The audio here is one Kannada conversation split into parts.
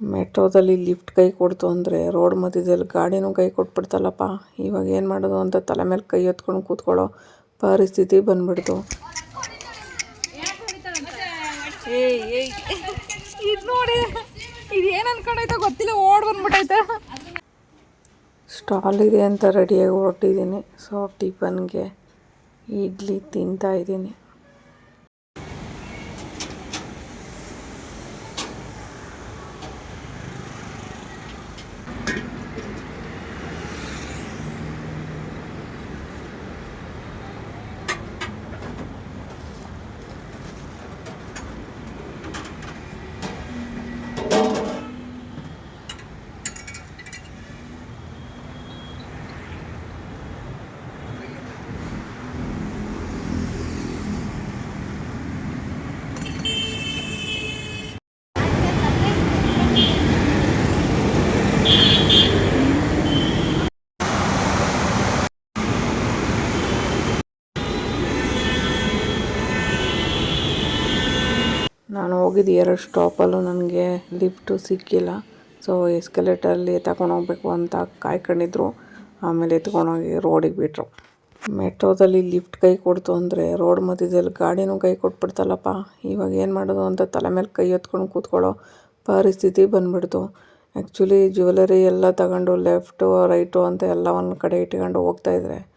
ಮೆಟ್ರೋದಲ್ಲಿ ಲಿಫ್ಟ್ ಕೈ ಕೊಡ್ತು ಅಂದರೆ ರೋಡ್ ಮಧ್ಯದಲ್ಲಿ ಗಾಡಿನೂ ಕೈ ಕೊಟ್ಬಿಡ್ತಲ್ಲಪ್ಪ. ಇವಾಗ ಏನು ಮಾಡೋದು ಅಂತ ತಲೆ ಮೇಲೆ ಕೈ ಎತ್ಕೊಂಡು ಕೂತ್ಕೊಳ್ಳೋ ಪರಿಸ್ಥಿತಿ ಬಂದ್ಬಿಡ್ತು. ನೋಡಿ. ಇದು ಏನು ಅನ್ಕೊಂಡೈತೆ ಗೊತ್ತಿಲ್ಲ ಓಡ್ ಬಂದ್ಬಿಟ್ಟೈತೆ ಸ್ಟಾಲ್ ಇದೆ ಅಂತ ರೆಡಿಯಾಗಿ ಹೊರಟಿದ್ದೀನಿ. ಸೊ ಟಿಫನ್ಗೆ ಇಡ್ಲಿ ತಿಂತಾ ಇದ್ದೀನಿ ನಾನು ಹೋಗಿದ್ದು, ಎರಡು ಸ್ಟಾಪಲ್ಲೂ ನನಗೆ ಲಿಫ್ಟು ಸಿಕ್ಕಿಲ್ಲ. ಸೊ, ಎಸ್ಕಲೇಟರಲ್ಲಿ ತಗೊಂಡು ಹೋಗ್ಬೇಕು ಅಂತ ಕಾಯ್ಕೊಂಡಿದ್ರು. ಆಮೇಲೆ ಎತ್ಕೊಂಡೋಗಿ ರೋಡಿಗೆ ಬಿಟ್ಟರು ಮೆಟ್ರೋದಲ್ಲಿ ಲಿಫ್ಟ್ ಕೈ ಕೊಡ್ತು ಅಂದರೆ ರೋಡ್ ಮಧ್ಯದಲ್ಲಿ ಗಾಡಿನೂ ಕೈ ಕೊಟ್ಬಿಡ್ತಲ್ಲಪ್ಪ. ಇವಾಗ ಏನು ಮಾಡೋದು ಅಂತ ತಲೆ ಮೇಲೆ ಕೈ ಎತ್ಕೊಂಡು ಕೂತ್ಕೊಳ್ಳೋ ಪರಿಸ್ಥಿತಿ ಬಂದ್ಬಿಡ್ತು. ಆ್ಯಕ್ಚುಲಿ ಜ್ಯುವೆಲರಿ ಎಲ್ಲ ತಗೊಂಡು ಲೆಫ್ಟು, ರೈಟು ಅಂತ ಎಲ್ಲ ಒಂದು ಕಡೆ ಇಟ್ಕೊಂಡು ಹೋಗ್ತಾಯಿದ್ರೆ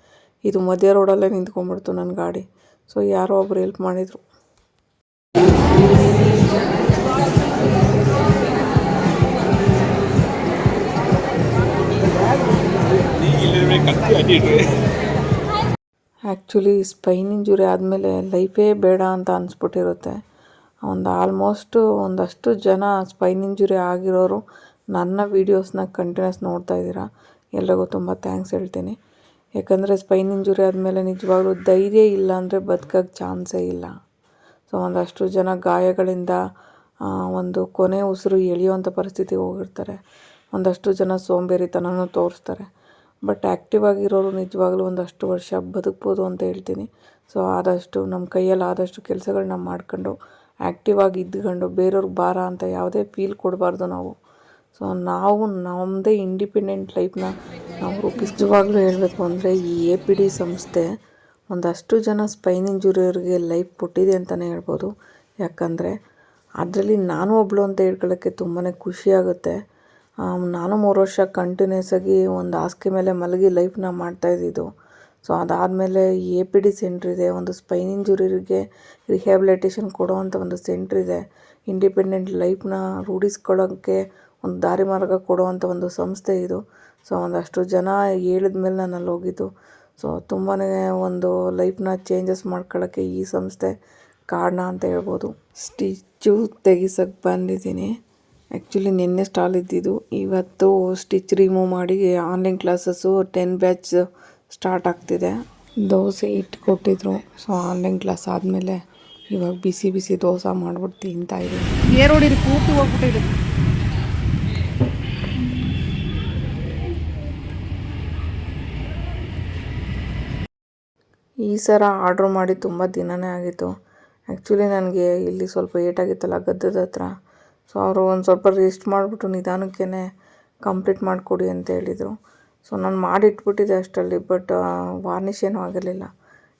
ಇದು ಮಧ್ಯ ರೋಡಲ್ಲೇ ನಿಂತ್ಕೊಂಡ್ಬಿಡ್ತು ನನ್ನ ಗಾಡಿ. ಸೊ, ಯಾರೋ ಒಬ್ರು ಹೆಲ್ಪ್ ಮಾಡಿದರು. ಆ್ಯಕ್ಚುಲಿ ಸ್ಪೈನ್ ಇಂಜುರಿ ಆದಮೇಲೆ ಲೈಫೇ ಬೇಡ ಅಂತ ಅನಿಸ್ಬಿಟ್ಟಿರುತ್ತೆ. ಒಂದು ಆಲ್ಮೋಸ್ಟು ಒಂದಷ್ಟು ಜನ ಸ್ಪೈನ್ ಇಂಜುರಿ ಆಗಿರೋರು ನನ್ನ ವೀಡಿಯೋಸ್ನ ಕಂಟಿನ್ಯೂಸ್ ನೋಡ್ತಾ ಇದ್ದೀರಾ? ಎಲ್ರಿಗೂ ತುಂಬ ಥ್ಯಾಂಕ್ಸ್ ಹೇಳ್ತೀನಿ. ಯಾಕಂದರೆ ಸ್ಪೈನ್ ಇಂಜುರಿ ಆದಮೇಲೆ ನಿಜವಾಗ್ಲೂ ಧೈರ್ಯ ಇಲ್ಲ ಅಂದರೆ ಬದುಕೋಕ್ಕೆ ಚಾನ್ಸೇ ಇಲ್ಲ. ಸೊ ಒಂದಷ್ಟು ಜನ ಗಾಯಗಳಿಂದ ಒಂದು ಕೊನೆ ಉಸಿರು ಎಳೆಯುವಂಥ ಪರಿಸ್ಥಿತಿಗೆ ಹೋಗಿರ್ತಾರೆ. ಒಂದಷ್ಟು ಜನ ಸೋಂಬೇರಿತನನೂ ತೋರಿಸ್ತಾರೆ. ಬಟ್ ಆ್ಯಕ್ಟಿವ್ ಆಗಿರೋರು ನಿಜವಾಗ್ಲೂ ಒಂದಷ್ಟು ವರ್ಷ ಬದುಕ್ಬೋದು ಅಂತ ಹೇಳ್ತೀನಿ. ಸೊ ಆದಷ್ಟು ನಮ್ಮ ಕೈಯಲ್ಲಿ ಆದಷ್ಟು ಕೆಲಸಗಳನ್ನ ಮಾಡ್ಕೊಂಡು ಆ್ಯಕ್ಟಿವ್ ಆಗಿ ಇದ್ಕೊಂಡು ಬೇರೆಯವ್ರಿಗೆ ಭಾರ ಅಂತ ಯಾವುದೇ ಫೀಲ್ ಕೊಡಬಾರ್ದು ನಾವು. ಸೊ ನಾವು ನಮ್ಮದೇ ಇಂಡಿಪೆಂಡೆಂಟ್ ಲೈಫ್ನ ನಾವು ರೂಪಿಸುವಾಗಲೂ ಹೇಳಬೇಕು ಅಂದರೆ ಈ ಎ ಪಿ ಡಿ ಸಂಸ್ಥೆ ಒಂದಷ್ಟು ಜನ ಸ್ಪೈನ್ ಇಂಜುರಿಯವ್ರಿಗೆ ಲೈಫ್ ಕೊಟ್ಟಿದೆ ಅಂತಲೇ ಹೇಳ್ಬೋದು. ಯಾಕಂದರೆ ಅದರಲ್ಲಿ ನಾನು ಒಬ್ಬಳು ಅಂತ ಹೇಳ್ಕೊಳ್ಳೋಕ್ಕೆ ತುಂಬಾ ಖುಷಿಯಾಗುತ್ತೆ ನಾನು ಮೂರು ವರ್ಷ ಕಂಟಿನ್ಯೂಸ್ ಆಗಿ ಒಂದು ಹಾಸಿಗೆ ಮೇಲೆ ಮಲಗಿ ಲೈಫ್ನ ಮಾಡ್ತಾ ಇದ್ದಿದ್ದು. ಸೊ ಅದಾದಮೇಲೆ ಎ ಪಿ ಡಿ ಸೆಂಟ್ರ್ ಇದೆ, ಒಂದು ಸ್ಪೈನ್ ಇಂಜುರಿಗೆ ರಿಹ್ಯಾಬಿಲಿಟೇಷನ್ ಕೊಡುವಂಥ ಒಂದು ಸೆಂಟ್ರ್ ಇದೆ. ಇಂಡಿಪೆಂಡೆಂಟ್ ಲೈಫ್ನ ರೂಢಿಸ್ಕೊಳ್ಳೋಕ್ಕೆ ಒಂದು ದಾರಿ ಮಾರ್ಗ ಕೊಡುವಂಥ ಒಂದು ಸಂಸ್ಥೆ ಇದು. ಸೊ ಒಂದಷ್ಟು ಜನ ಹೇಳಿದ ಮೇಲೆ ನಾನು ಅಲ್ಲಿ ಹೋಗಿದ್ದು. ಸೊ ತುಂಬಾ ಒಂದು ಲೈಫ್ನ ಚೇಂಜಸ್ ಮಾಡ್ಕೊಳ್ಳೋಕ್ಕೆ ಈ ಸಂಸ್ಥೆ ಕಾರಣ ಅಂತ ಹೇಳ್ಬೋದು. ಸ್ಟಿಚ್ಚು ತೆಗಿಸೋಕ್ಕೆ ಬಂದಿದ್ದೀನಿ. ಆ್ಯಕ್ಚುಲಿ ನಿನ್ನೆ ಸ್ಟಾಲ್ ಇದ್ದಿದ್ದು. ಇವತ್ತು ಸ್ಟಿಚ್ ರಿಮೂವ್ ಮಾಡಿ online classes ten batch start ಆಗ್ತಿದೆ. ದೋಸೆ ಇಟ್ಟು ಕೊಟ್ಟಿದ್ರು. ಸೊ ಆನ್ಲೈನ್ ಕ್ಲಾಸ್ ಆದಮೇಲೆ ಇವಾಗ ಬಿಸಿ ಬಿಸಿ ದೋಸೆ ಮಾಡ್ಬಿಟ್ಟು ತಿಂತಾ ಇದ್ದೀನಿ. ಏರೋಡಿರಿ ಕೂತು ಪೂರ್ತಿ ಹೋಗ್ಬಿಟ್ಟಿದೆ. ಈ ಸರ ಆರ್ಡ್ರ್ ಮಾಡಿ ತುಂಬ ದಿನವೇ ಆಗಿತ್ತು. ಆ್ಯಕ್ಚುಲಿ ನನಗೆ ಇಲ್ಲಿ ಸ್ವಲ್ಪ ಏಟಾಗಿತ್ತಲ್ಲ ಗದ್ದದ ಹತ್ರ. ಸೊ ಅವರು ಒಂದು ಸ್ವಲ್ಪ ರೆಸ್ಟ್ ಮಾಡಿಬಿಟ್ಟು ನಿಧಾನಕ್ಕೇ ಕಂಪ್ಲೀಟ್ ಮಾಡಿಕೊಡಿ ಅಂತ ಹೇಳಿದರು. ಸೊ ನಾನು ಮಾಡಿಟ್ಬಿಟ್ಟಿದ್ದೆ ಅಷ್ಟರಲ್ಲಿ ಬಟ್ ವಾರ್ನಿಷ್ ಏನೂ ಆಗಿರಲಿಲ್ಲ.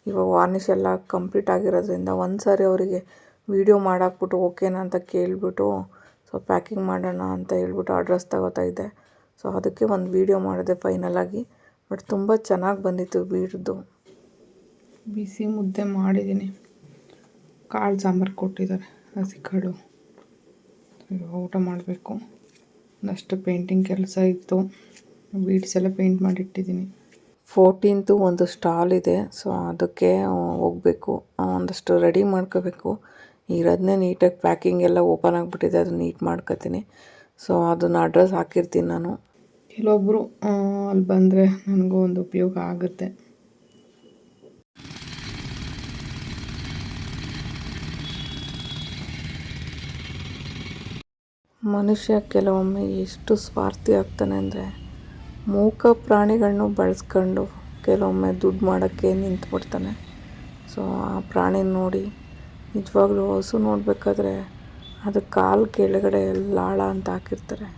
ಇವಾಗ ವಾರ್ನಿಷ್ ಎಲ್ಲ ಕಂಪ್ಲೀಟ್ ಆಗಿರೋದ್ರಿಂದ ಒಂದು ಸಾರಿ ಅವರಿಗೆ ವೀಡಿಯೋ ಮಾಡಾಕ್ಬಿಟ್ಟು ಓಕೆನಾ ಅಂತ ಕೇಳಿಬಿಟ್ಟು ಸೊ ಪ್ಯಾಕಿಂಗ್ ಮಾಡೋಣ ಅಂತ ಹೇಳ್ಬಿಟ್ಟು ಅಡ್ರೆಸ್ ತಗೋತಾ ಇದ್ದೆ. ಸೊ ಅದಕ್ಕೆ ಒಂದು ವೀಡಿಯೋ ಮಾಡಿದೆ ಫೈನಲಾಗಿ ಬಟ್ ತುಂಬ ಚೆನ್ನಾಗಿ ಬಂದಿತ್ತು ಬೀಡ್ದು. ಬಿಸಿ ಮುದ್ದೆ ಮಾಡಿದ್ದೀನಿ. ಕಾಳು ಸಾಂಬಾರು ಕೊಟ್ಟಿದ್ದಾರೆ, ಹಸಿ ಕಾಳು. ಊಟ ಮಾಡಬೇಕು. ಒಂದಷ್ಟು ಪೇಂಟಿಂಗ್ ಕೆಲಸ ಇತ್ತು. ಬೀಡ್ಸ್ ಎಲ್ಲ ಪೇಂಟ್ ಮಾಡಿಟ್ಟಿದ್ದೀನಿ. ಫೋರ್ಟೀನ್ತು ಒಂದು ಸ್ಟಾಲ್ ಇದೆ ಸೊ ಅದಕ್ಕೆ ಹೋಗಬೇಕು. ಒಂದಷ್ಟು ರೆಡಿ ಮಾಡ್ಕೋಬೇಕು. ಇರೋದನ್ನೇ ನೀಟಾಗಿ ಪ್ಯಾಕಿಂಗ್ ಎಲ್ಲ ಓಪನ್ ಆಗಿಬಿಟ್ಟಿದೆ ಅದು ನೀಟ್ ಮಾಡ್ಕೊತೀನಿ. ಸೊ ಅದನ್ನು ಅಡ್ರೆಸ್ ಹಾಕಿರ್ತೀನಿ ನಾನು. ಕೆಲವೊಬ್ಬರು ಅಲ್ಲಿ ಬಂದರೆ ನನಗೂ ಒಂದು ಉಪಯೋಗ ಆಗುತ್ತೆ. ಮನುಷ್ಯ ಕೆಲವೊಮ್ಮೆ ಎಷ್ಟು ಸ್ವಾರ್ಥಿ ಆಗ್ತಾನೆ ಅಂದರೆ ಮೂಕ ಪ್ರಾಣಿಗಳನ್ನೂ ಬಳಸ್ಕೊಂಡು ಕೆಲವೊಮ್ಮೆ ದುಡ್ಡು ಮಾಡೋಕ್ಕೆ ನಿಂತುಬಿಡ್ತಾನೆ. ಸೊ ಆ ಪ್ರಾಣಿ ನೋಡಿ ನಿಜವಾಗ್ಲೂ ಹಸು ನೋಡಬೇಕಾದ್ರೆ ಅದು ಕಾಲು ಕೆಳಗಡೆ ಲಾಳ ಅಂತ ಹಾಕಿರ್ತಾರೆ.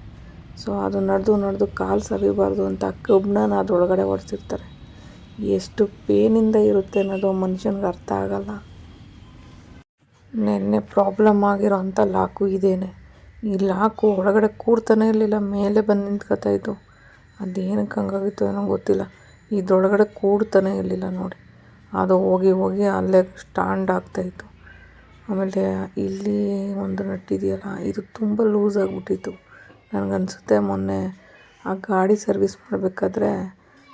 ಸೊ ಅದು ನಡೆದು ನಡೆದು ಕಾಲು ಸರಿಬಾರ್ದು ಅಂತ ಕಬ್ಬಣನ ಅದರೊಳಗಡೆ ಹೊಡೆಸಿರ್ತಾರೆ ಎಷ್ಟು ಪೇನಿಂದ ಇರುತ್ತೆ ಅನ್ನೋದು ಮನುಷ್ಯನಿಗೆ ಅರ್ಥ ಆಗಲ್ಲ. ನೆನ್ನೆ ಪ್ರಾಬ್ಲಮ್ ಆಗಿರೋಂಥ ಲಾಕು ಇದೇನೆ. ಈ ಲಾಕು ಒಳಗಡೆ ಕೂರ್ತಾನೆ ಇರಲಿಲ್ಲ, ಮೇಲೆ ಬಂದು ನಿಂತ್ಕೊತಾ ಅದೇನಕ್ಕೆ ಹಂಗಾಗಿತ್ತು ಏನೋ ಗೊತ್ತಿಲ್ಲ. ಇದ್ರೊಳಗಡೆ ಕೂಡ್ತಾನೆ ಇರಲಿಲ್ಲ ನೋಡಿ. ಅದು ಹೋಗಿ ಹೋಗಿ ಅಲ್ಲೇ ಸ್ಟ್ಯಾಂಡ್ ಆಗ್ತಾಯಿತ್ತು ಆಮೇಲೆ ಇಲ್ಲಿ ಒಂದು ನಟ್ಟಿದೆಯಲ್ಲ, ಇದು ತುಂಬ ಲೂಸ್ ಆಗಿಬಿಟ್ಟಿತ್ತು. ನನಗನ್ಸುತ್ತೆ ಮೊನ್ನೆ ಆ ಗಾಡಿ ಸರ್ವಿಸ್ ಮಾಡಬೇಕಾದ್ರೆ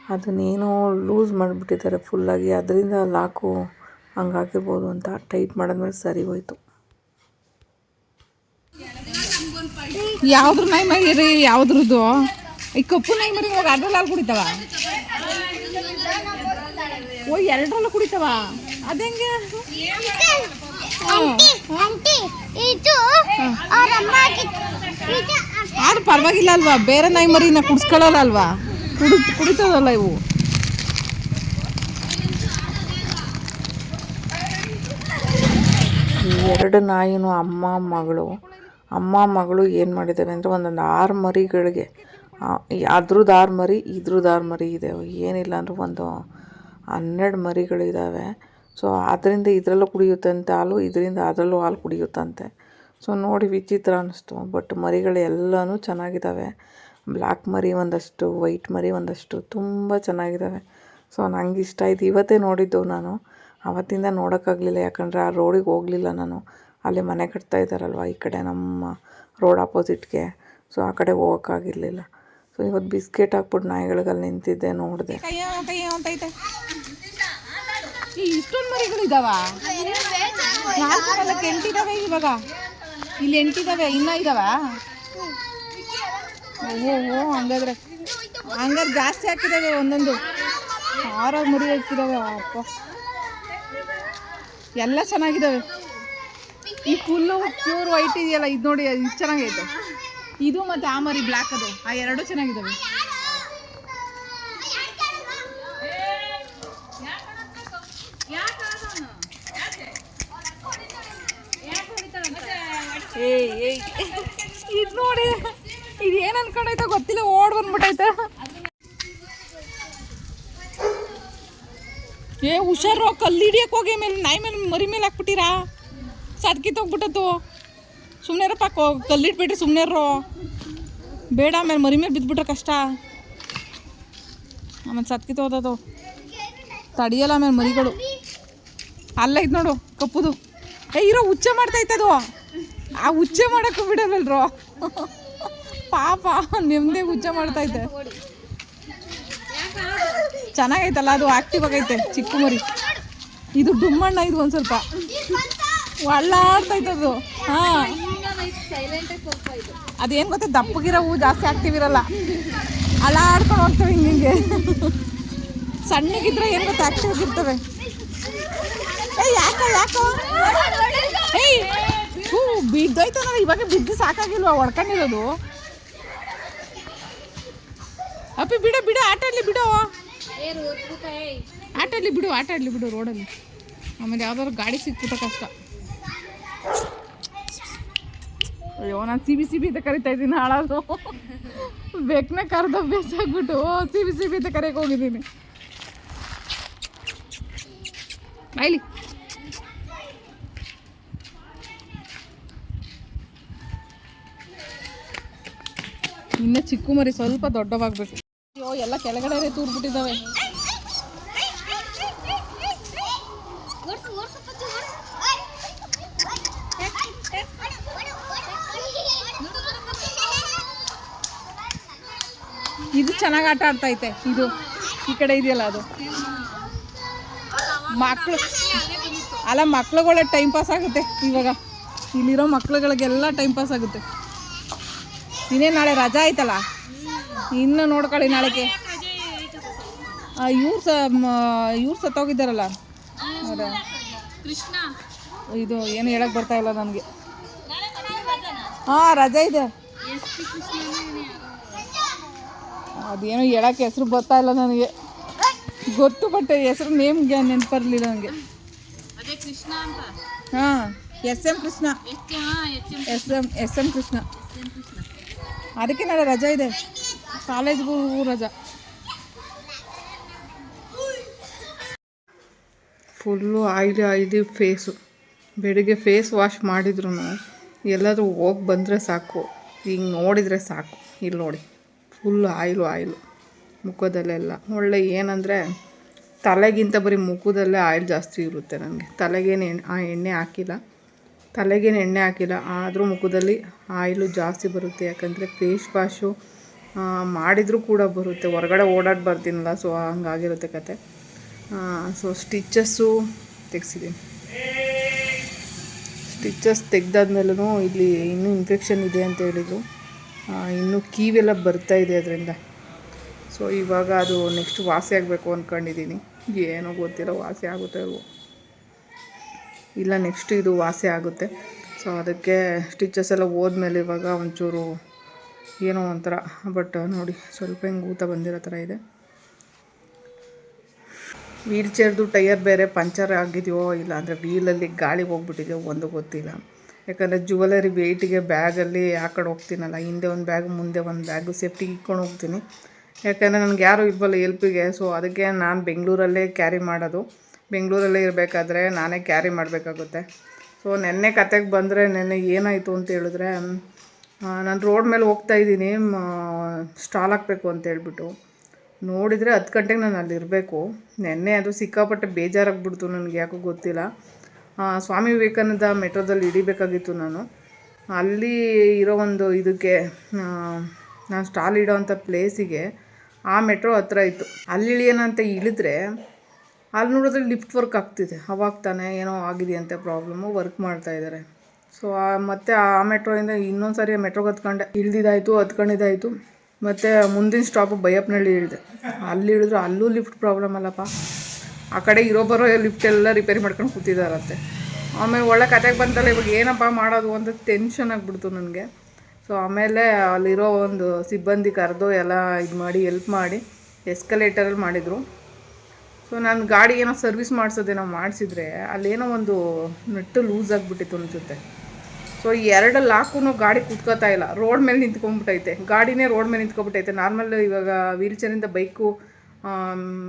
ಅದನ್ನೇನೋ ಲೂಸ್ ಮಾಡಿಬಿಟ್ಟಿದ್ದಾರೆ ಫುಲ್ಲಾಗಿ. ಅದರಿಂದ ಲಾಕು ಹಂಗಾಗಿರ್ಬೋದು ಅಂತ ಟೈಟ್ ಮಾಡಿದ್ಮೇಲೆ ಸರಿ ಹೋಯ್ತು. ಯಾವ್ದ್ರ ನಾಯಿ ಮರಿ ರೀ ಯಾವ್ದ್ರದ್ದು? ಈ ಕಪ್ಪು ನಾಯಿ ಮರಿ ಹೋಗಿ ಅದ್ರಲ್ಲಿ ಹಾಲು ಕುಡಿತಾವ? ಓ ಎರಡರಲ್ಲೂ ಕುಡಿತಾವ? ಅದಂಗೆ ಆಂಟಿ ಇದು ಅವ್ರ ಇದು ಆದ್ರೂ ಪರವಾಗಿಲ್ಲ ಅಲ್ವಾ? ಬೇರೆ ನಾಯಿ ಮರಿನ ಕುಡಿಸ್ಕೊಳ್ಳಲ್ಲ ಅಲ್ವಾ? ಕುಡಿ ಕುಡಿತದಲ್ಲ ಇವು. ಎರಡು ನಾಯಿನೂ ಅಮ್ಮ ಮಗಳು. ಅಮ್ಮ, ಮಗಳು ಏನು ಮಾಡಿದ್ದಾರೆ ಅಂದರೆ ಒಂದೊಂದು ಆರು ಮರಿಗಳಿಗೆ ಅದ್ರದ್ದು ಆರು ಮರಿ ಇದ್ರದ್ದು ಆರು ಮರಿ ಇದೆ. ಏನಿಲ್ಲ ಅಂದ್ರೆ ಒಂದು ಹನ್ನೆರಡು ಮರಿಗಳಿದ್ದಾವೆ ಸೊ ಅದರಿಂದ ಇದರಲ್ಲೂ ಕುಡಿಯುತ್ತಂತೆ ಹಾಲು, ಇದರಿಂದ ಅದರಲ್ಲೂ ಹಾಲು ಕುಡಿಯುತ್ತಂತೆ. ಸೊ ನೋಡಿ ವಿಚಿತ್ರ ಅನ್ನಿಸ್ತು ಬಟ್ ಮರಿಗಳು ಎಲ್ಲನೂ ಚೆನ್ನಾಗಿದ್ದಾವೆ ಬ್ಲ್ಯಾಕ್ ಮರಿ ಒಂದಷ್ಟು ವೈಟ್ ಮರಿ ಒಂದಷ್ಟು ತುಂಬ ಚೆನ್ನಾಗಿದ್ದಾವೆ ಸೊ ನಂಗೆ ಇಷ್ಟ ಆಯಿತು. ಇವತ್ತೇ ನೋಡಿದ್ದು ನಾನು. ಆವತ್ತಿಂದ ನೋಡೋಕ್ಕಾಗಲಿಲ್ಲ. ಯಾಕಂದರೆ ಆ ರೋಡಿಗೆ ಹೋಗಲಿಲ್ಲ ನಾನು. ಅಲ್ಲಿ ಮನೆ ಕಟ್ತಾ ಇದ್ದಾರಲ್ವ ಈ ಕಡೆ ನಮ್ಮ ರೋಡ್ ಆಪೋಸಿಟ್ಗೆ ಸೊ ಆ ಕಡೆ ಹೋಗೋಕ್ಕಾಗಿರಲಿಲ್ಲ. ಸೊ ಇವತ್ತು ಬಿಸ್ಕೆಟ್ ಹಾಕ್ಬಿಟ್ಟು ನಾಯಿಗಳಿಗಲ್ಲಿ ನಿಂತಿದ್ದೆ ನೋಡಿದೆ. ಇಷ್ಟೊಂದು ಮರಿಗಳಿದಾವ? ನಾಲ್ಕು ಎಂಟಿದಾವೆ ಇವಾಗ. ಇಲ್ಲಿ ಎಂಟಿದಾವೆ, ಇನ್ನ ಇದಾವ? ಓಹೋ ಹಂಗಾದ್ರೆ ಹಂಗಾದ್ರೆ ಜಾಸ್ತಿ ಹಾಕಿದಾವೆ ಒಂದೊಂದು. ಆರಾಗ ಮರಿ ಹಾಕಿದಾವೆ ಅಪ್ಪ. ಎಲ್ಲ ಚೆನ್ನಾಗಿದ್ದಾವೆ ಈ ಫುಲ್ಲು ಪ್ಯೂರ್ ವೈಟ್ ಇದೆಯಲ್ಲ, ಇದು ನೋಡಿ, ಇದು ಚೆನ್ನಾಗೈತೆ. ಇದು ಮತ್ತು ಆ ಮರಿ ಬ್ಲ್ಯಾಕ್ ಅದು. ಆ ಎರಡು ಚೆನ್ನಾಗಿದ್ದಾವೆ ಏಯ್ ಏಯ್. ಇದು ನೋಡಿ, ಇದು ಏನು ಅನ್ಕೊಂಡೈತೆ ಗೊತ್ತಿಲ್ಲ, ಓಡ್ ಬಂದ್ಬಿಟ್ಟೈತೆ ಏ, ಹುಷಾರು ಕಲ್ಲು ಹಿಡಿಯಕ್ಕೆ ಹೋಗಿ ಮೇಲೆ ನಾಯಿ ಮೇಲೆ ಮರಿ ಮೇಲೆ ಹಾಕ್ಬಿಟ್ಟಿರಾ? ಸದ್ಕಿತ್ ಹೋಗ್ಬಿಟ್ಟತ್ತು ಸುಮ್ಮನೆ ರಪ್ಪ ಕಲ್ಲಿಟ್ಬಿಟ್ರಿ ಸುಮ್ಮನೆ ಬೇಡ, ಆಮೇಲೆ ಮರಿ ಮೇಲೆ ಬಿದ್ದುಬಿಟ್ರೆ ಕಷ್ಟ. ಆಮೇಲೆ ಸತ್ಕಿತ ಹೋದದು ತಡಿಯಲ್ಲ ಆಮೇಲೆ ಮರಿಗಳು. ಅಲ್ಲ ಇದು ನೋಡು, ಕಪ್ಪುದು. ಏ, ಇರೋ ಹುಚ್ಚೆ ಮಾಡ್ತಾಯ್ತದು ಆ ಹುಚ್ಚೆ ಮಾಡೋಕ್ಕೂ ಬಿಡಲ್ರೋ ಪಾಪ, ನೆಮ್ಮದಿ ಹುಚ್ಚೆ ಮಾಡ್ತೈತೆ ಚೆನ್ನಾಗೈತಲ್ಲ, ಅದು ಆಕ್ಟಿವ್ ಆಗೈತೆ, ಚಿಕ್ಕ ಮರಿ. ಇದು ಡುಮ್ಮಣ್ಣ, ಇದು ಒಂದು ಸ್ವಲ್ಪ. ಒಳ್ಳಾಡ್ತೈತೆ ಅದು ಹಾಂ. ಅದೇನು ಗೊತ್ತಾ, ದಪ್ಪಗಿರೋ ಹೂ ಜಾಸ್ತಿ ಆಕ್ಟಿವ್ ಇರಲ್ಲ. ಅಳಾಡ್ಕೊಂಡು ಹೋಗ್ತವೆ ಹಿಂಗೆ. ಸಣ್ಣಗಿದ್ರೆ ಏನು ಗೊತ್ತಾ ಆಕ್ಟಿವ್ ಆಗಿರ್ತವೆ ಏಯ್, ಯಾಕೋ ಯಾಕೋ? ಏಯ್, ಹೂ ಬಿದ್ದೋಯ್ತಲ್ಲ ಇವಾಗ ಬಿದ್ದು ಸಾಕಾಗಿಲ್ವ, ಹೊಡ್ಕೊಂಡಿರೋದು? ಅಪ್ಪಿ, ಬಿಡ ಬಿಡ ಆಟ ಆಡ್ಲಿ ಬಿಡು. ಆಟ ಆಡ್ಲಿ ಬಿಡು ಆಟ ಆಡ್ಲಿ ಬಿಡು ರೋಡಲ್ಲಿ ಆಮೇಲೆ ಯಾವ್ದಾದ್ರು ಗಾಡಿ ಸಿಕ್ಬಿಟ್ಟ ಕಷ್ಟ. ಅಯ್ಯೋ, ನಾನು ಸಿ ಬಿ ಸಿ ಬಿ ಅಂತ ಕರಿತಾ ಇದ್ದೀನಿ, ಹಾಳಾದ್ರು. ಬೆಚ್ಚ ಆಗ್ಬಿಟ್ಟು ಬೇಸಾಗ್ಬಿಟ್ಟು ಸಿ ಬಿ ಸಿ ಬಿ ಅಂತ ಕರೆಯಕ್ಕೆ ಹೋಗಿದ್ದೀನಿ. ಆಯ್ಲಿ ಇನ್ನ ಚಿಕ್ಕು ಮರಿ ಸ್ವಲ್ಪ ದೊಡ್ಡವಾಗಬೇಕು. ಅಯ್ಯೋ, ಎಲ್ಲ ಕೆಳಗಡೆ ತೂರ್ಬಿಟ್ಟಿದ್ದಾವೆ. ಚೆನ್ನಾಗಿ ಆಟ ಆಡ್ತೈತೆ. ಇದು ಈ ಕಡೆ ಇದೆಯಲ್ಲ ಅದು? ಮಕ್ಕಳು ಅಲ್ಲ ಮಕ್ಳುಗಳ ಟೈಮ್ ಪಾಸ್ ಆಗುತ್ತೆ ಇವಾಗ. ಇಲ್ಲಿರೋ ಮಕ್ಳುಗಳಿಗೆಲ್ಲ ಟೈಮ್ ಪಾಸ್ ಆಗುತ್ತೆ. ಇನ್ನೇ ನಾಳೆ ರಜಾ ಆಯ್ತಲ್ಲ? ಇನ್ನು ನೋಡ್ಕೊಳ್ಳಿ ನಾಳೆಗೆ. ಇವ್ರು ಸ ಇವ್ರು ಸತ್ತೋಗಿದ್ದಾರಲ್ಲ? ಇದು ಏನು ಹೇಳಕ್ ಬರ್ತಾ ಇಲ್ಲ ನನಗೆ. ಹಾಂ ರಜಾ ಇದೆ. ಅದೇನೋ ಹೇಳಕ್ಕೆ ಹೆಸರು ಬರ್ತಾ ಇಲ್ಲ ನನಗೆ. ಗೊತ್ತು ಬಟ್ಟೆ ಹೆಸರು ನೇಮ್ ನೆನಪರ್ಲಿಲ್ಲ ನನಗೆ. ಅದೇ ಕೃಷ್ಣ ಅಂತ. ಹಾಂ S M Krishna. S M S M Krishna. ಅದಕ್ಕೆ ನಾಳೆ ರಜಾ ಇದೆ. ಕಾಲೇಜ್ಗೂ ರಜಾ. Full oily oily face. ಬೆಳಿಗ್ಗೆ ಫೇಸ್ ವಾಶ್ ಮಾಡಿದ್ರು ಎಲ್ಲಾದರೂ ಹೋಗಿ ಬಂದರೆ ಸಾಕು. ಹಿಂಗೆ ನೋಡಿದರೆ ಸಾಕು. ಇಲ್ಲಿ ನೋಡಿ. ಫುಲ್ ಆಯಿಲು ಆಯಿಲು ಮುಖದಲ್ಲೆಲ್ಲ. ಒಳ್ಳೆ ಏನಂದರೆ ತಲೆಗಿಂತ ಬರೀ ಮುಖದಲ್ಲೇ ಆಯಿಲ್ ಜಾಸ್ತಿ ಇರುತ್ತೆ ನನಗೆ. ತಲೆಗೇನು ಎಣ್ಣೆ ಆ ಎಣ್ಣೆ ಹಾಕಿಲ್ಲ. ತಲೆಗೇನು ಎಣ್ಣೆ ಹಾಕಿಲ್ಲ, ಆದರೂ ಮುಖದಲ್ಲಿ ಆಯಿಲು ಜಾಸ್ತಿ ಬರುತ್ತೆ. ಯಾಕಂದರೆ ಫೇಸ್ ವಾಶು ಮಾಡಿದರೂ ಕೂಡ ಬರುತ್ತೆ. ಹೊರಗಡೆ ಓಡಾಡಿ ಬರ್ತೀನಲ್ಲ, ಸೊ ಹಂಗಾಗಿರುತ್ತೆ ಕತೆ. ಸೊ ಸ್ಟಿಚ್ಚಸ್ಸು ತೆಗ್ಸಿದ್ದೀನಿ ಸ್ಟಿಚ್ಚಸ್ ತೆಗ್ದಾದ್ಮೇಲೂ ಇಲ್ಲಿ ಇನ್ನೂ ಇನ್ಫೆಕ್ಷನ್ ಇದೆ ಅಂತ ಹೇಳಿದರು. ಇನ್ನೂ ಕೀವೆಲ್ಲ ಬರ್ತಾ ಇದೆ ಅದರಿಂದ. ಸೊ ಇವಾಗ ಅದು ನೆಕ್ಸ್ಟ್ ವಾಸಿ ಆಗಬೇಕು ಅಂದ್ಕೊಂಡಿದ್ದೀನಿ ಏನೋ ಗೊತ್ತಿಲ್ಲ ವಾಸಿ ಆಗುತ್ತೆ ಇಲ್ಲ ನೆಕ್ಸ್ಟ್ ಇದು ವಾಸಿ ಆಗುತ್ತೆ. ಸೊ ಅದಕ್ಕೆ ಸ್ಟಿಚಸ್ ಎಲ್ಲ ಹೋದ್ಮೇಲೆ ಇವಾಗ ಒಂಚೂರು ಏನೋ ಒಂಥರ. ಬಟ್ ನೋಡಿ, ಸ್ವಲ್ಪ ಹಿಂಗೆ ಊತ ಬಂದಿರೋ ಥರ ಇದೆ. ವೀಲ್ ಚೇರ್ದು ಟೈಯರ್ ಬೇರೆ ಪಂಚರ್ ಆಗಿದೆಯೋ ಇಲ್ಲ ಅಂದರೆ ವೀಲಲ್ಲಿ ಗಾಳಿ ಹೋಗ್ಬಿಟ್ಟಿದೆಯೋ ಒಂದು ಗೊತ್ತಿಲ್ಲ. ಯಾಕಂದರೆ ಜುವೆಲರಿ ವೆಯ್ಟಿಗೆ ಬ್ಯಾಗಲ್ಲಿ ಹಾಕೊಂಡು ಹೋಗ್ತೀನಲ್ಲ ಹಿಂದೆ ಒಂದು ಬ್ಯಾಗ್ ಮುಂದೆ ಒಂದು ಬ್ಯಾಗು ಸೇಫ್ಟಿಗೆ ಇಟ್ಕೊಂಡು ಹೋಗ್ತೀನಿ. ಯಾಕಂದರೆ ನನಗೆ ಯಾರೂ ಇಬ್ಬಲ್ಲ ಎಲ್ಪಿಗೆ ಸೊ ಅದಕ್ಕೆ ನಾನು ಬೆಂಗಳೂರಲ್ಲೇ ಕ್ಯಾರಿ ಮಾಡೋದು. ಬೆಂಗಳೂರಲ್ಲೇ ಇರಬೇಕಾದ್ರೆ ನಾನೇ ಕ್ಯಾರಿ ಮಾಡಬೇಕಾಗುತ್ತೆ. ಸೊ ನೆನ್ನೆ ಕತೆಗೆ ಬಂದರೆ ನೆನ್ನೆ ಏನಾಯಿತು ಅಂತ ಹೇಳಿದ್ರೆ ನಾನು ರೋಡ್ ಮೇಲೆ ಹೋಗ್ತಾ ಇದ್ದೀನಿ ಸ್ಟಾಲ್ ಹಾಕಬೇಕು ಅಂತ ಹೇಳ್ಬಿಟ್ಟು. ನೋಡಿದರೆ ಹತ್ತು ಗಂಟೆಗೆ ನಾನು ಅಲ್ಲಿ ಇರಬೇಕು ನೆನ್ನೆ ಅದು ಸಿಕ್ಕಾಪಟ್ಟೆ ಬೇಜಾರಾಗ್ಬಿಡ್ತು ನನಗೆ ಯಾಕೋ ಗೊತ್ತಿಲ್ಲ. ಆ, ಸ್ವಾಮಿ ವಿವೇಕಾನಂದ ಮೆಟ್ರೋದಲ್ಲಿ ಇಳಿಬೇಕಾಗಿತ್ತು ನಾನು. ಅಲ್ಲಿ ಇರೋ ಒಂದು ಇದಕ್ಕೆ ನಾನು ಸ್ಟಾಲ್ ಇಡೋವಂಥ ಪ್ಲೇಸಿಗೆ ಆ ಮೆಟ್ರೋ ಹತ್ರ ಇತ್ತು. ಅಲ್ಲಿ ಇಳಿಯೋಣ ಅಂತ ಇಳಿದ್ರೆ ಅಲ್ಲಿ ನೋಡಿದ್ರೆ ಲಿಫ್ಟ್ ವರ್ಕ್ ಆಗ್ತಿದೆ. ಅವಾಗ ತಾನೇ ಏನೋ ಆಗಿದೆಯಂತೆ ಪ್ರಾಬ್ಲಮ್ಮು ವರ್ಕ್ ಮಾಡ್ತಾ ಇದ್ದಾರೆ ಸೊ ಮತ್ತೆ ಆ ಮೆಟ್ರೋಯಿಂದ ಇನ್ನೊಂದು ಸಾರಿ ಮೆಟ್ರೋಗೆ ಹತ್ಕೊಂಡೆ. ಇಳ್ದಿದ್ದಾಯಿತು, ಹತ್ಕೊಂಡಿದ್ದಾಯಿತು. ಮತ್ತು ಮುಂದಿನ ಸ್ಟಾಪು ಬೈಯಪ್ಪನಹಳ್ಳಿ ಇಳಿದೆ. ಅಲ್ಲಿ ಇಳಿದ್ರು ಅಲ್ಲೂ ಲಿಫ್ಟ್ ಪ್ರಾಬ್ಲಮ್ ಅಲ್ಲಪ್ಪ. ಆ ಕಡೆ ಇರೋ ಬರೋ ಲಿಫ್ಟ್ ಎಲ್ಲ ರಿಪೇರಿ ಮಾಡ್ಕೊಂಡು ಕೂತಿದಾರಂತೆ. ಆಮೇಲೆ ಒಳ್ಳೆ ಕತೆಗೆ ಬಂತಲ್ಲ, ಇವಾಗ ಏನಪ್ಪ ಮಾಡೋದು ಅಂತ ಟೆನ್ಷನ್ ಆಗಿಬಿಡ್ತು ನನಗೆ. ಸೊ ಆಮೇಲೆ ಅಲ್ಲಿರೋ ಒಂದು ಸಿಬ್ಬಂದಿ ಕರೆದು ಎಲ್ಲ ಇದು ಮಾಡಿ ಎಲ್ಪ್ ಮಾಡಿ ಎಸ್ಕಲೇಟರಲ್ಲಿ ಮಾಡಿದರು. ಸೊ ನಾನು ಗಾಡಿ ಏನೋ ಸರ್ವಿಸ್ ಮಾಡಿಸೋದೇನೋ ಮಾಡಿಸಿದ್ರೆ, ಅಲ್ಲೇನೋ ಒಂದು ನಟ್ಟು ಲೂಸ್ ಆಗಿಬಿಟ್ಟಿತ್ತು ಅನಿಸುತ್ತೆ ಸೊ ಎರಡು ಲಾಕು ಗಾಡಿ ಕುತ್ಕೋತಾ ಇಲ್ಲ. ರೋಡ್ ಮೇಲೆ ನಿಂತ್ಕೊಂಡ್ಬಿಟ್ಟೈತೆ ಗಾಡಿನೇ ರೋಡ್ ಮೇಲೆ ನಿಂತ್ಕೊಂಡ್ಬಿಟ್ಟೈತೆ ನಾರ್ಮಲ್ ಇವಾಗ ವೀಲ್ ಚೇರಿಂದ ಬೈಕು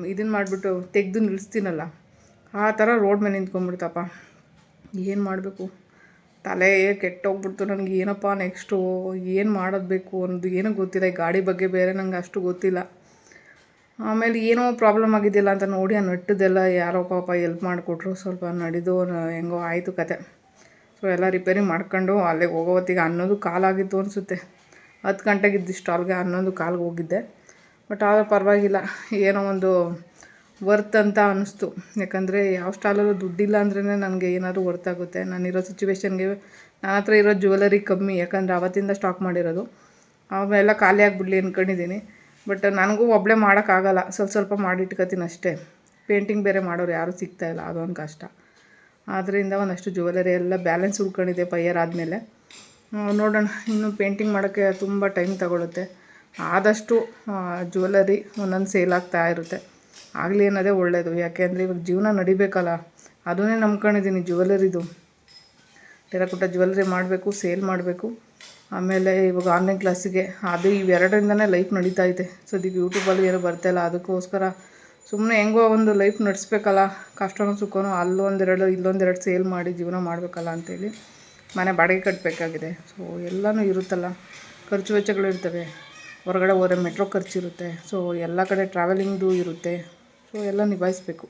ಇದನ್ನು ಮಾಡಿಬಿಟ್ಟು ತೆಗೆದು ನಿಲ್ಲಿಸ್ತೀನಲ್ಲ ಆ ಥರ ರೋಡ್ ಮೇಲೆ ನಿಂತ್ಕೊಂಡ್ಬಿಡ್ತಪ್ಪ. ಏನು ಮಾಡಬೇಕು? ತಲೆ ಕೆಟ್ಟೋಗ್ಬಿಡ್ತು ನನಗೆ, ಏನಪ್ಪ ನೆಕ್ಸ್ಟು ಏನು ಮಾಡೋದು ಬೇಕು ಅನ್ನೋದು ಏನೂ ಗೊತ್ತಿಲ್ಲ. ಈ ಗಾಡಿ ಬಗ್ಗೆ ಬೇರೆ ನಂಗೆ ಅಷ್ಟು ಗೊತ್ತಿಲ್ಲ. ಆಮೇಲೆ ಏನೋ ಪ್ರಾಬ್ಲಮ್ ಆಗಿದ್ದಿಲ್ಲ ಅಂತ ನೋಡಿ ಆ ನೆಟ್ಟದೆಲ್ಲ ಯಾರೋ ಪಾಪ ಎಲ್ಪ್ ಮಾಡಿಕೊಟ್ರು. ಸ್ವಲ್ಪ ನಡೆದು ಹೆಂಗೋ ಆಯಿತು ಕತೆ. ಸೊ ಎಲ್ಲ ರಿಪೇರಿ ಮಾಡ್ಕೊಂಡು ಅಲ್ಲಿಗೆ ಹೋಗೋ ಹೊತ್ತಿಗೆ ಹನ್ನೊಂದು ಕಾಲಾಗಿತ್ತು ಅನಿಸುತ್ತೆ. ಹತ್ತು ಗಂಟೆಗೆ ಇದ್ದಿಷ್ಟು ಸ್ಟಾಲ್ಗೆ ಹನ್ನೊಂದು ಕಾಲ್ಗೆ ಹೋಗಿದ್ದೆ. ಬಟ್ ಆದರೂ ಪರವಾಗಿಲ್ಲ. ಏನೋ ಒಂದು ವರ್ತ್ ಅಂತ ಅನ್ನಿಸ್ತು ಯಾಕಂದರೆ ಯಾವ ಸ್ಟಾಲಲ್ಲೂ ದುಡ್ಡಿಲ್ಲ ಅಂದ್ರೇ ನನಗೆ ಏನಾದರೂ ವರ್ತ್ ಆಗುತ್ತೆ. ನಾನಿರೋ ಸಿಚುವೇಶನ್ಗೆ ನನ್ನ ಹತ್ರ ಇರೋ ಜ್ಯುವೆಲರಿ ಕಮ್ಮಿ. ಯಾಕಂದರೆ ಅವತ್ತಿಂದ ಸ್ಟಾಕ್ ಮಾಡಿರೋದು. ಅವೆಲ್ಲ ಖಾಲಿ ಆಗಿಬಿಡ್ಲಿ ಅಂದ್ಕೊಂಡಿದ್ದೀನಿ ಬಟ್ ನನಗೂ ಒಬ್ಬಳೇ ಮಾಡೋಕ್ಕಾಗಲ್ಲ ಸ್ವಲ್ಪ ಸ್ವಲ್ಪ ಮಾಡಿಟ್ಕೋತೀನಿ ಅಷ್ಟೇ. ಪೇಂಟಿಂಗ್ ಬೇರೆ ಮಾಡೋರು ಯಾರೂ ಸಿಗ್ತಾ ಇಲ್ಲ. ಅದೊಂದು ಕಷ್ಟ. ಆದ್ದರಿಂದ ಒಂದಷ್ಟು ಜ್ಯುವೆಲರಿ ಎಲ್ಲ ಬ್ಯಾಲೆನ್ಸ್ ಉಳ್ಕೊಂಡಿದೆ ಪೈಯರ್ ಆದಮೇಲೆ. ನೋಡೋಣ. ಇನ್ನು ಪೇಂಟಿಂಗ್ ಮಾಡೋಕ್ಕೆ ತುಂಬ ಟೈಮ್ ತಗೊಳುತ್ತೆ. ಆದಷ್ಟು ಜ್ಯುವೆಲರಿ ಒಂದೊಂದು ಸೇಲ್ ಆಗ್ತಾ ಇರುತ್ತೆ. ಆಗಲಿ ಅನ್ನೋದೇ ಒಳ್ಳೆಯದು ಯಾಕೆಂದರೆ ಇವಾಗ ಜೀವನ ನಡಿಬೇಕಲ್ಲ. ಅದನ್ನೇ ನಂಬ್ಕೊಂಡಿದ್ದೀನಿ ಜ್ಯುವೆಲರಿದು ಟೆರಕೋಟ ಜ್ಯುವೆಲ್ರಿ ಮಾಡಬೇಕು, ಸೇಲ್ ಮಾಡಬೇಕು. ಆಮೇಲೆ ಇವಾಗ ಆನ್ಲೈನ್ ಕ್ಲಾಸಿಗೆ ಅದು ಇವೆರಡರಿಂದನೇ ಲೈಫ್ ನಡೀತಾ ಇದೆ. ಸದ್ಯಕ್ಕೆ ಯೂಟ್ಯೂಬಲ್ಲಿ ಏನೂ ಬರ್ತಾಯಿಲ್ಲ ಅದಕ್ಕೋಸ್ಕರ ಸುಮ್ಮನೆ ಹೆಂಗೋ ಒಂದು ಲೈಫ್ ನಡೆಸ್ಬೇಕಲ್ಲ. ಕಷ್ಟನೋ ಸುಖನೋ ಅಲ್ಲೊಂದೆರಡು, ಇಲ್ಲೊಂದೆರಡು ಸೇಲ್ ಮಾಡಿ ಜೀವನ ಮಾಡಬೇಕಲ್ಲ ಅಂತೇಳಿ ಮನೆ ಬಾಡಿಗೆ ಕಟ್ಟಬೇಕಾಗಿದೆ ಸೊ ಎಲ್ಲನೂ ಇರುತ್ತಲ್ಲ. ಖರ್ಚು ವೆಚ್ಚಗಳು ಇರ್ತವೆ. ಹೊರಗಡೆ ಹೋದರೆ ಮೆಟ್ರೋ ಖರ್ಚಿರುತ್ತೆ. ಸೊ ಎಲ್ಲ ಕಡೆ ಟ್ರಾವೆಲಿಂಗ್ದು ಇರುತ್ತೆ. ಸೊ ಎಲ್ಲ ನಿಭಾಯಿಸ್ಬೇಕು.